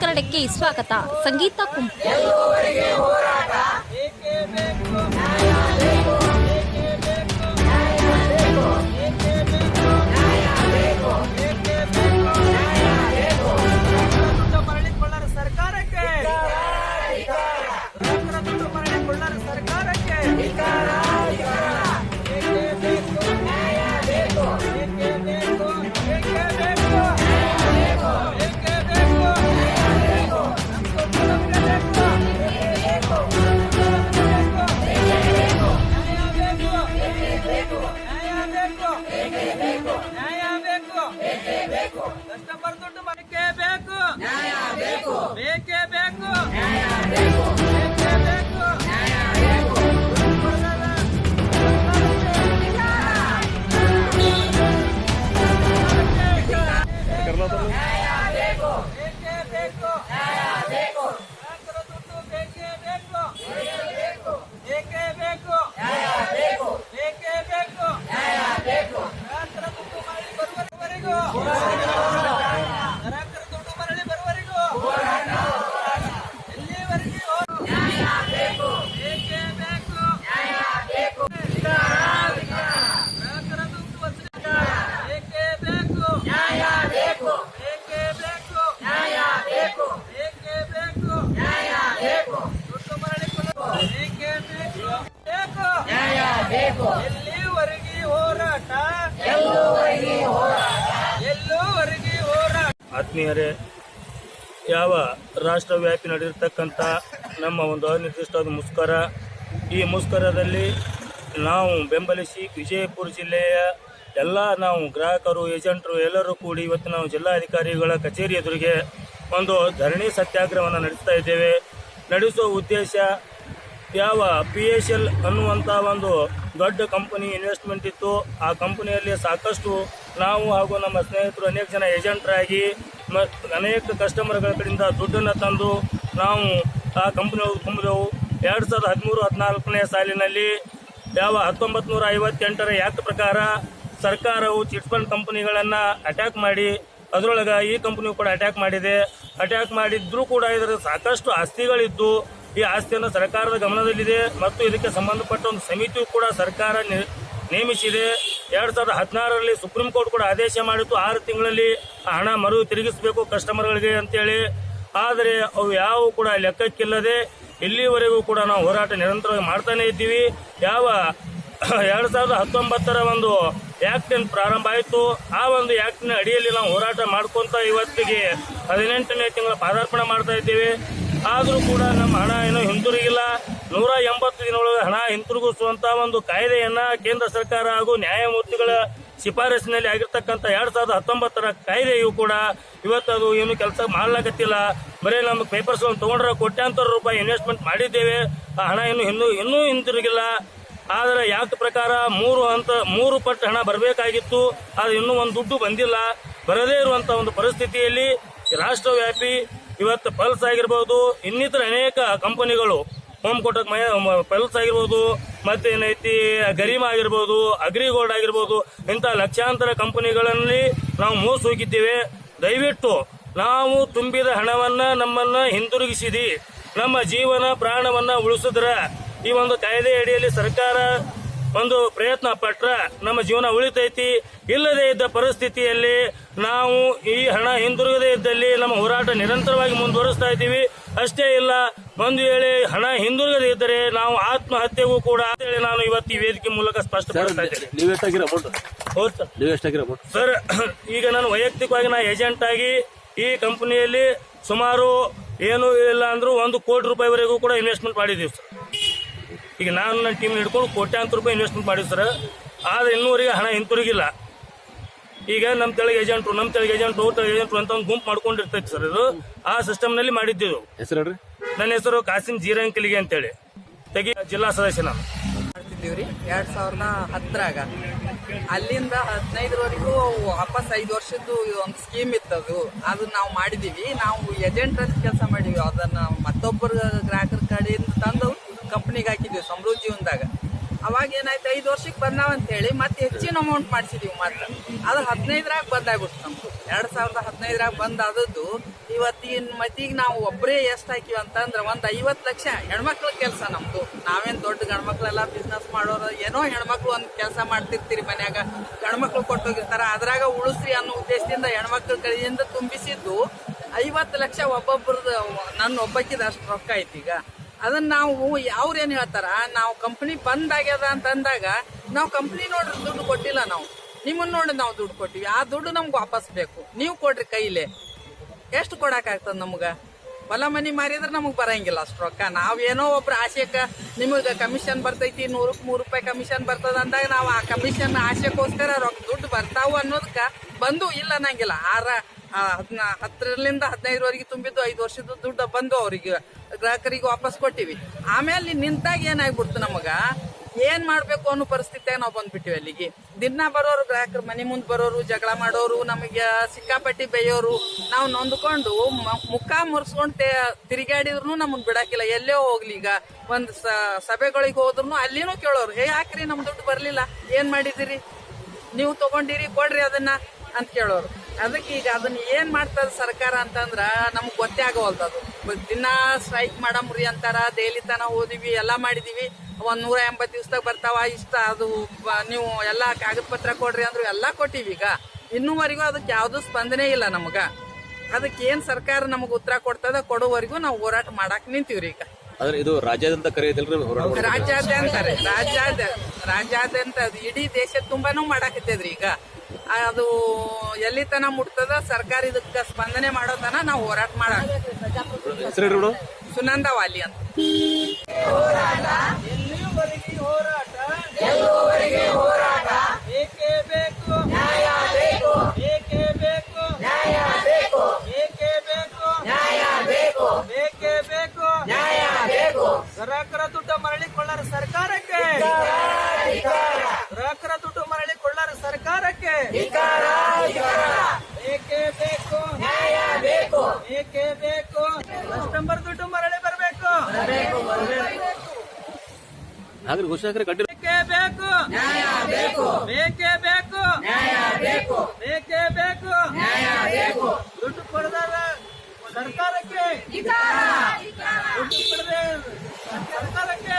ಕನ್ನಡಕ್ಕೆ ಸ್ವಾಗತ. ಸಂಗೀತ ಕುಂಪ こな。ಆತ್ಮೀಯರೇ, ಯಾವ ರಾಷ್ಟ್ರವ್ಯಾಪಿ ನಡೆದಿರ್ತಕ್ಕಂಥ ನಮ್ಮ ಒಂದು ಅನಿರ್ದಿಷ್ಟವಾದ ಮುಷ್ಕರ ಈ ಮುಷ್ಕರದಲ್ಲಿ ನಾವು ಬೆಂಬಲಿಸಿ ವಿಜಯಪುರ ಜಿಲ್ಲೆಯ ಎಲ್ಲ ನಾವು ಗ್ರಾಹಕರು, ಏಜೆಂಟರು ಎಲ್ಲರೂ ಕೂಡಿ ಇವತ್ತು ನಾವು ಜಿಲ್ಲಾಧಿಕಾರಿಗಳ ಕಚೇರಿ ಎದುರಿಗೆ ಒಂದು ಧರಣಿ ಸತ್ಯಾಗ್ರಹವನ್ನು ನಡೆಸ್ತಾ ಇದ್ದೇವೆ. ನಡೆಸುವ ಉದ್ದೇಶ ಯಾವ ಪಿ ಎಸ್ ಎಲ್ ಅನ್ನುವಂಥ ಒಂದು ದೊಡ್ಡ ಕಂಪನಿ ಇನ್ವೆಸ್ಟ್ಮೆಂಟ್ ಇತ್ತು. ಆ ಕಂಪನಿಯಲ್ಲಿ ಸಾಕಷ್ಟು ನಾವು ಹಾಗೂ ನಮ್ಮ ಸ್ನೇಹಿತರು ಅನೇಕ ಜನ ಏಜೆಂಟ್ರಾಗಿ ಮತ್ತು ಅನೇಕ ಕಸ್ಟಮರ್ಗಳ ಕಡೆಯಿಂದ ದುಡ್ಡನ್ನು ತಂದು ನಾವು ಆ ಕಂಪ್ನಿಯೊಳಗೆ ತುಂಬಿದೆವು. ಎರಡು ಸಾವಿರದ ಹದಿಮೂರು, ಹದಿನಾಲ್ಕನೇ ಸಾಲಿನಲ್ಲಿ ಯಾವ ಹತ್ತೊಂಬತ್ತು ನೂರ ಐವತ್ತೆಂಟರ ಆ್ಯಕ್ಟ್ ಪ್ರಕಾರ ಸರ್ಕಾರವು ಚಿಟ್ ಫಂಡ್ ಕಂಪನಿಗಳನ್ನು ಅಟ್ಯಾಕ್ ಮಾಡಿ, ಅದರೊಳಗೆ ಈ ಕಂಪ್ನಿಯು ಕೂಡ ಅಟ್ಯಾಕ್ ಮಾಡಿದೆ. ಅಟ್ಯಾಕ್ ಮಾಡಿದ್ರೂ ಕೂಡ ಇದರ ಸಾಕಷ್ಟು ಆಸ್ತಿಗಳಿದ್ದು, ಈ ಆಸ್ತಿಯನ್ನು ಸರ್ಕಾರದ ಗಮನದಲ್ಲಿದೆ ಮತ್ತು ಇದಕ್ಕೆ ಸಂಬಂಧಪಟ್ಟ ಒಂದು ಸಮಿತಿಯು ಕೂಡ ಸರ್ಕಾರ ನೇಮಿಸಿದೆ. ಎರಡ್ ಸಾವಿರದ ಹದಿನಾರರಲ್ಲಿ ಸುಪ್ರೀಂ ಕೋರ್ಟ್ ಕೂಡ ಆದೇಶ ಮಾಡಿತ್ತು. ಆರು ತಿಂಗಳಲ್ಲಿ ಹಣ ಮರು ತಿರುಗಿಸಬೇಕು ಕಸ್ಟಮರ್ಗಳಿಗೆ ಅಂತೇಳಿ. ಆದರೆ ಅವು ಯಾವ ಕೂಡ ಲೆಕ್ಕಕ್ಕಿಲ್ಲದೆ ಇಲ್ಲಿವರೆಗೂ ಕೂಡ ನಾವು ಹೋರಾಟ ನಿರಂತರವಾಗಿ ಮಾಡ್ತಾನೆ ಇದ್ದೀವಿ. ಯಾವ ಎರಡ್ ಸಾವಿರದ ಹತ್ತೊಂಬತ್ತರ ಒಂದು ಆಕ್ಟ್ ಪ್ರಾರಂಭ ಆಯಿತು. ಆ ಒಂದು ಆಕ್ಟ್ನ ಅಡಿಯಲ್ಲಿ ನಾವು ಹೋರಾಟ ಮಾಡ್ಕೊಂತ ಇವತ್ತಿಗೆ ಹದಿನೆಂಟನೇ ತಿಂಗಳ ಪಾದಾರ್ಪಣೆ ಮಾಡ್ತಾ ಇದ್ದೀವಿ. ಆದರೂ ಕೂಡ ನಮ್ಮ ಹಣ ಏನೋ ಹಿಂತಿರುಗಿಲ್ಲ ನೂರ ಎಂಬತ್ತು ದಿನಗಳೊಳಗೆ ಹಣ ಹಿಂತಿರುಗಿಸುವಂತ ಒಂದು ಕಾಯ್ದೆಯನ್ನ ಕೇಂದ್ರ ಸರ್ಕಾರ ಹಾಗೂ ನ್ಯಾಯಮೂರ್ತಿಗಳ ಶಿಫಾರಸಿನಲ್ಲಿ ಆಗಿರ್ತಕ್ಕಂಥ ಎರಡ್ ಸಾವಿರದ ಹತ್ತೊಂಬತ್ತರ ಕಾಯ್ದೆಯು ಕೂಡ ಇವತ್ತು ಅದು ಏನು ಕೆಲಸ ಮಾಡ್ಲಾಕತ್ತಿಲ್ಲ ಬರೀ ನಮ್ಮ ಪೇಪರ್ಸ್ ತಗೊಂಡ್ರೆ ಕೋಟ್ಯಾಂತರ ರೂಪಾಯಿ ಇನ್ವೆಸ್ಟ್ಮೆಂಟ್ ಮಾಡಿದ್ದೇವೆ. ಆ ಹಣ ಇನ್ನು ಇನ್ನೂ ಇನ್ನೂ ಹಿಂತಿರುಗಿಲ್ಲ. ಆದರೆ ಯಾಕೆ ಪ್ರಕಾರ ಮೂರು ಹಂತ, ಮೂರು ಪಟ್ಟು ಹಣ ಬರಬೇಕಾಗಿತ್ತು. ಆದರೆ ಇನ್ನೂ ಒಂದು ದುಡ್ಡು ಬಂದಿಲ್ಲ. ಬರದೇ ಇರುವಂಥ ಒಂದು ಪರಿಸ್ಥಿತಿಯಲ್ಲಿ ರಾಷ್ಟ್ರವ್ಯಾಪಿ ಇವತ್ತು ಪಲ್ಸ್ ಆಗಿರ್ಬೋದು. ಇನ್ನಿತರ ಅನೇಕ ಕಂಪನಿಗಳು ಹೋಮ್ ಕೋಟಕ್ ಮೈ ಪೆಲ್ಸ್ ಆಗಿರ್ಬೋದು, ಮತ್ತೇನೈತಿ, ಗರಿಮ ಆಗಿರ್ಬೋದು, ಅಗ್ರಿಗೋಲ್ಡ್ ಆಗಿರ್ಬೋದು, ಇಂಥ ಲಕ್ಷಾಂತರ ಕಂಪನಿಗಳಲ್ಲಿ ನಾವು ಮೋಸ ಹೋಗಿದ್ದೇವೆ. ದಯವಿಟ್ಟು ನಾವು ತುಂಬಿದ ಹಣವನ್ನ ನಮ್ಮನ್ನ ಹಿಂದಿರುಗಿಸಿದಿ. ನಮ್ಮ ಜೀವನ, ಪ್ರಾಣವನ್ನ ಉಳಿಸಿದ್ರ. ಈ ಒಂದು ಕಾಯ್ದೆ ಅಡಿಯಲ್ಲಿ ಸರ್ಕಾರ ಒಂದು ಪ್ರಯತ್ನ ಪಟ್ರ ನಮ್ಮ ಜೀವನ ಉಳಿತೈತಿ. ಇಲ್ಲದೆ ಇದ್ದ ಪರಿಸ್ಥಿತಿಯಲ್ಲಿ ನಾವು ಈ ಹಣ ಹಿಂದಿರುಗದೇ ಇದ್ದಲ್ಲಿ ನಮ್ಮ ಹೋರಾಟ ನಿರಂತರವಾಗಿ ಮುಂದುವರಿಸ್ತಾ ಇದ್ದೀವಿ. ಅಷ್ಟೇ ಇಲ್ಲ. ಒಂದು ವೇಳೆ ಹಣ ಹಿಂದುಳಿದರೆ ಇದ್ದರೆ ನಾವು ಆತ್ಮಹತ್ಯೆಗೂ ಕೂಡ ಅಂತೇಳಿ ನಾನು ಇವತ್ತು ಈ ವೇದಿಕೆ ಮೂಲಕ ಸ್ಪಷ್ಟಪಡಿಸ್ತಾ ಇದ್ದೇನೆ. ಸರ್ ಈಗ ನಾನು ವೈಯಕ್ತಿಕವಾಗಿ ನಾ ಏಜೆಂಟ್ ಆಗಿ ಈ ಕಂಪನಿಯಲ್ಲಿ ಸುಮಾರು ಏನು ಇಲ್ಲ ಅಂದ್ರೂ ಒಂದು ಕೋಟಿ ರೂಪಾಯಿವರೆಗೂ ಕೂಡ ಇನ್ವೆಸ್ಟ್ಮೆಂಟ್ ಮಾಡಿದ್ದೀವಿ ಸರ್. ಈಗ ನಾನು ನನ್ನ ಟೀಮ್ ಹಿಡ್ಕೊಂಡು ಕೋಟ್ಯಾಂತರ ರೂಪಾಯಿ ಇನ್ವೆಸ್ಟ್ಮೆಂಟ್ ಮಾಡಿದ್ವಿ ಸರ್. ಆದ್ರೆ ಇನ್ನೂವರೆಗೆ ಹಣ ಹಿಂತಿರುಗಿಲ್ಲ. ಈಗ ನಮ್ಮ ತೆಳಗೆ ಏಜೆಂಟ್ರು ನಮ್ಮ ತೆಳಗೆ ಏಜೆಂಟ್ ಅವ್ರ ಏಜೆಂಟ್ ಏಜೆಂಟ್ರು ಅಂತ ಒಂದು ಗುಂಪು ಮಾಡ್ಕೊಂಡಿರ್ತೈತಿ ಸರ್ ಇದು. ಆ ಸಿಸ್ಟಮ್ನಲ್ಲಿ ಮಾಡಿದ್ದೀವಿ ಹೆಸರು ಹೇಳ್ರಿ. ನನ್ನ ಹೆಸರು ಕಾಸಿಂ ಜೀರಂಕಲಿಗೆ ಅಂತೇಳಿ. ತೆಗಿ ಜಿಲ್ಲಾ ಸದಸ್ಯ ನಾನು. ಮಾಡ್ತಿದ್ದೀವ್ರಿ. ಎರಡ್ ಸಾವಿರದ ಹತ್ತರಾಗ. ಅಲ್ಲಿಂದ ಹದಿನೈದರವರೆಗೂ ವಾಪಸ್ ಐದು ವರ್ಷದ್ದು ಒಂದು ಸ್ಕೀಮ್ ಇತ್ತು ಅದು. ಅದನ್ನ ನಾವು ಮಾಡಿದೀವಿ. ನಾವು ಏಜೆಂಟ್ ಅಂತ ಕೆಲಸ ಮಾಡಿವಿ ಅದನ್ನ ಮತ್ತೊಬ್ಬರ ಗ್ರಾಹಕರ ಕಡೆಯಿಂದ ತಂದು ಕಂಪ್ನಿಗೆ ಹಾಕಿದ್ವಿ ಸಮೃದ್ಧಿ ಜೀವನದಾಗ ಅವಾಗ ಏನಾಯ್ತು? ಐದು ವರ್ಷಕ್ಕೆ ಬಂದಾವಂತ ಹೇಳಿ ಮತ್ತೆ ಹೆಚ್ಚಿನ ಅಮೌಂಟ್ ಮಾಡಿಸಿದೀವಿ ಮಾತ್ರ. ಅದು ಹದಿನೈದರಾಗ ಬಂದಾಗ್ಬಿಡ್ತು ನಮ್ದು. ಎರಡ್ ಸಾವಿರದ ಹದಿನೈದರಾಗ ಬಂದಾದದ್ದು ಇವತ್ತಿನ ಮತಿಗೆ ನಾವು ಒಬ್ಬರೇ ಎಷ್ಟು ಹಾಕಿವಿ ಅಂತಂದ್ರೆ ಒಂದು ಐವತ್ತು ಲಕ್ಷ ಹೆಣ್ಮಕ್ಳ ಕೆಲಸ ನಮ್ಮದು ನಾವೇನು ದೊಡ್ಡ ಗಂಡ್ಮಕ್ಳೆಲ್ಲ ಬಿಸ್ನೆಸ್ ಮಾಡೋರು ಏನೋ ಹೆಣ್ಮಕ್ಳು ಒಂದು ಕೆಲಸ ಮಾಡ್ತಿರ್ತೀರಿ ಮನ್ಯಾಗ. ಗಂಡ್ಮಕ್ಳು ಕೊಟ್ಟೋಗಿರ್ತಾರೆ. ಅದ್ರಾಗ ಉಳಿಸ್ರಿ ಅನ್ನೋ ಉದ್ದೇಶದಿಂದ ಹೆಣ್ಮಕ್ಳ ಕಡೆಯಿಂದ ತುಂಬಿಸಿದ್ದು ಐವತ್ತು ಲಕ್ಷ ಒಬ್ಬೊಬ್ರದ್ದು ನನ್ನ ಒಬ್ಬಕ್ಕಿದ ಅಷ್ಟು ರೊಕ್ಕ ಐತಿ ಈಗ. ಅದನ್ನ ನಾವು ಅವ್ರೇನ್ ಹೇಳ್ತಾರ? ನಾವು ಕಂಪ್ನಿ ಬಂದ್ ಆಗ್ಯದ ಅಂತ ಅಂದಾಗ ನಾವು ಕಂಪ್ನಿ ನೋಡ್ರಿ ದುಡ್ಡು ಕೊಟ್ಟಿಲ್ಲ ನಾವು. ನಿಮ್ಮನ್ನ ನೋಡಿ ನಾವು ದುಡ್ಡು ಕೊಟ್ಟಿವಿ. ಆ ದುಡ್ಡು ನಮ್ಗೆ ವಾಪಸ್ ಬೇಕು. ನೀವು ಕೊಡ್ರಿ ಕೈಲೇ. ಎಷ್ಟು ಕೊಡಕಾಗ್ತದ ನಮ್ಗೆ? ಹೊಲ ಮನಿ ಮಾರಿದ್ರೆ ನಮಗೆ ಬರಂಗಿಲ್ಲ ಅಷ್ಟು ರೊಕ್ಕ. ನಾವೇನೋ ಒಬ್ರು ಆಸೆಕ್ಕೆ ನಿಮಗೆ ಕಮಿಷನ್ ಬರ್ತೈತಿ, ನೂರಕ್ ಮೂರು ರೂಪಾಯಿ ಕಮಿಷನ್ ಬರ್ತದ ಅಂದಾಗ ನಾವು ಆ ಕಮಿಷನ್ ಆಸೆಗೋಸ್ಕರ ರೊಕ್ಕ ದುಡ್ಡು ಬರ್ತಾವು ಅನ್ನೋದಕ್ಕೆ ಬಂದು ಇಲ್ಲ ಅನ್ನಂಗಿಲ್ಲ. ಆರ ಹದಿನ ಹತ್ತರಿಂದ ಹದಿನೈದರವರೆಗೆ ತುಂಬಿದ್ದು ಐದು ವರ್ಷದ ದುಡ್ಡು ಬಂದು ಅವ್ರಿಗೆ ಗ್ರಾಹಕರಿಗೆ ವಾಪಸ್ ಕೊಟ್ಟಿವಿ. ಆಮೇಲೆ ನಿಂತಾಗ ಏನಾಗ್ಬಿಡ್ತು ನಮಗ? ಏನ್ ಮಾಡ್ಬೇಕು ಅನ್ನೋ ಪರಿಸ್ಥಿತಿಯಾಗ ನಾವು ಬಂದ್ಬಿಟ್ಟಿವಿ ಅಲ್ಲಿಗೆ. ದಿನ ಬರೋರು ಗ್ರಾಹಕರು, ಮನೆ ಮುಂದೆ ಬರೋರು, ಜಗಳ ಮಾಡೋರು, ನಮಗೆ ಸಿಕ್ಕಾಪಟ್ಟಿ ಬೇಯೋರು, ನಾವು ನೊಂದ್ಕೊಂಡು ಮುಖ ಮುರ್ಸ್ಕೊಂಡು ತಿರುಗಾಡಿದ್ರು ನಮ್ಮನ್ ಬಿಡಾಕಿಲ್ಲ. ಎಲ್ಲೇ ಹೋಗ್ಲಿ ಈಗ. ಒಂದ್ ಸಭೆಗಳಿಗೆ ಹೋದ್ರು ಅಲ್ಲಿನೂ ಕೇಳೋರು, ಹೇ ಹಾಕ್ರಿ ನಮ್ ದುಡ್ಡು ಬರ್ಲಿಲ್ಲ? ಏನ್ ಮಾಡಿದಿರಿ ನೀವು ತಗೊಂಡಿರಿ, ಕೊಡ್ರಿ ಅದನ್ನ, ಅಂತ ಕೇಳೋರು. ಅದಕ್ಕೆ ಈಗ ಅದನ್ನ ಏನ್ ಮಾಡ್ತದ ಸರ್ಕಾರ ಅಂತಂದ್ರ ನಮ್ಗೆ ಗೊತ್ತೇ ಆಗವಲ್ದು ಅದು. ದಿನ ಸ್ಟ್ರೈಕ್ ಮಾಡಮ್ರಿ ಅಂತಾರ ದೆಹಲಿ ತನ ಹೋದಿವಿ ಎಲ್ಲ ಮಾಡಿದೀವಿ. ಒಂದ್ ನೂರ ಎಂಬತ್ತು ದಿವ್ಸದಾಗ ಬರ್ತಾವ ಇಷ್ಟ ಅದು ನೀವು ಎಲ್ಲಾ ಕಾಗದ ಪತ್ರ ಕೊಡ್ರಿ ಅಂದ್ರು ಎಲ್ಲಾ ಕೊಟ್ಟಿವಿ ಈಗ. ಇನ್ನೂವರೆಗೂ ಅದಕ್ಕೆ ಯಾವ್ದು ಸ್ಪಂದನೆ ಇಲ್ಲ ನಮಗ. ಅದಕ್ಕೆ ಏನ್ ಸರ್ಕಾರ ನಮಗ್ ಉತ್ತರ ಕೊಡ್ತದ ಕೊಡೋವರೆಗೂ ನಾವು ಹೋರಾಟ ಮಾಡಾಕ್ ನಿಂತೀವ್ರಿ ಈಗ. ಅಂದ್ರೆ ಇದು ರಾಜ್ಯಾದ್ಯಂತ ಕರೆಯದಿಲ್ರಿ? ರಾಜ್ಯಾದ್ಯಂತ ರಾಜ್ಯಾದ್ಯಂತ ಅದು ಇಡೀ ದೇಶ ತುಂಬಾನು ಮಾಡಾಕತ್ತದ್ರಿ ಈಗ. ಅದು ಎಲ್ಲಿ ತನ ಮುಟ್ತದ ಸರ್ಕಾರ ಇದಕ್ಕ ಸ್ಪಂದನೆ ಮಾಡೋ ತನ ನಾವು ಹೋರಾಟ ಮಾಡೋಣ ಸುನಂದ ವಾಲಿ ಅಂತ. ಗ್ರಾಹಕರ ದುಡ್ಡು ಮರಳಿಕೊಳ್ಳರ ಸರ್ಕಾರಕ್ಕೆ. ಗ್ರಾಹಕರ ದುಡ್ಡು ಏಕೆ ಧಿಕಾರ ಧಿಕಾರ ಏಕೆ ಬೇಕು? ನ್ಯಾಯ ಬೇಕು? ಏಕೆ ಬೇಕು ಕಸ್ಟಮರ್ ದುಡ್ಡು ಮರಳಿ ಬರಬೇಕು. ಬರಬೇಕು ಬರಬೇಕು ನಾಗರ ಘೋಷಕರೆ ಕಟ್ಟಿ ಬೇಕೇ? ಬೇಕು ನ್ಯಾಯ ಬೇಕು. ಬೇಕೇ ಬೇಕು. ನ್ಯಾಯ ಬೇಕು ಬೇಕೇ ಬೇಕು ನ್ಯಾಯ ಬೇಕು ದುಡ್ಡು ಕೊಡದಾರ ಸರ್ಕಾರಕ್ಕೆ. ದುಡ್ಡು ಕೊಡದೆ ಸರ್ಕಾರಕ್ಕೆ.